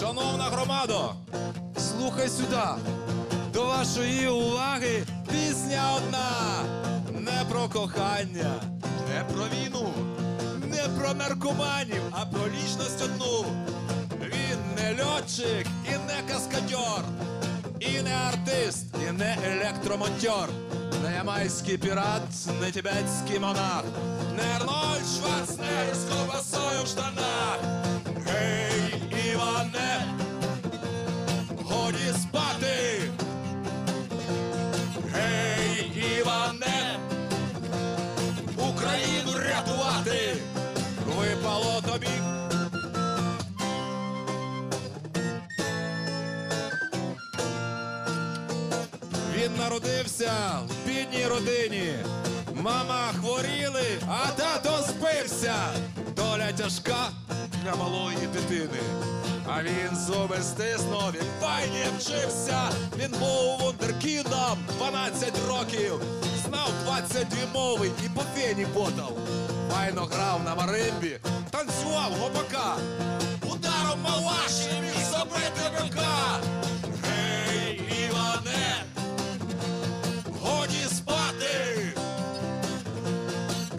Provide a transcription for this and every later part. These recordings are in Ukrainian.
Шановна громадо, слухай сюди. До вашої уваги пісня одна. Не про кохання, не про війну, не про наркоманів, а про лічність одну. Він не льотчик і не каскадьор, і не артист, і не електромонтьор, не ямайський пірат, не тібетський монах, не Арнольд Шварценеггер Тобі. Він народився в бідній родині. Мама хворіли, а тато спився. Доля тяжка для малої дитини. А він зуби стиснув, він файні вчився. Він був вундеркіндом 12 років. Знав 22 мови і по фені потав. Файно грав на маримбі, танцював гопака. Ударом малаші міг забити бика. Гей, Іване, годі спати.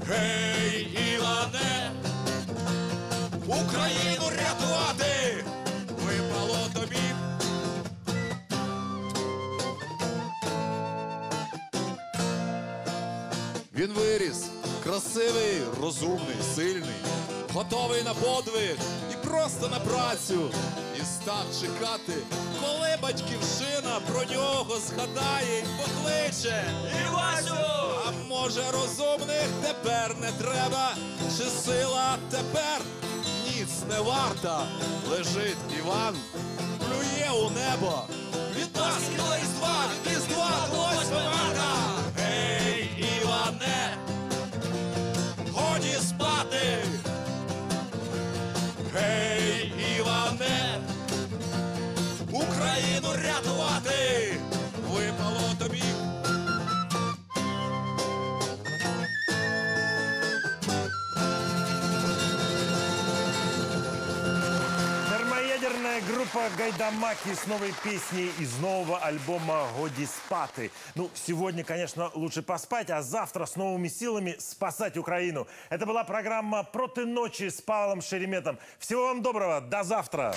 Гей, Іване, Україну рятувати. Випало тобі. Він виріс, красивий, розумний, сильний, готовий на подвиг і просто на працю. І став чекати, коли батьківщина про нього згадає й покличе. Івасю! А може розумних тепер не треба, чи сила тепер ніц не варта. Лежить Іван, плює у небо. Від Пасхи годі спати. Гей, Іване, Україну рятувати. Термоядерная группа Гайдамаки с новой песней из нового альбома «Годи спаты». Ну, сегодня, конечно, лучше поспать, а завтра с новыми силами спасать Украину. Это была программа «Проти ночи» с Павлом Шереметом. Всего вам доброго, до завтра!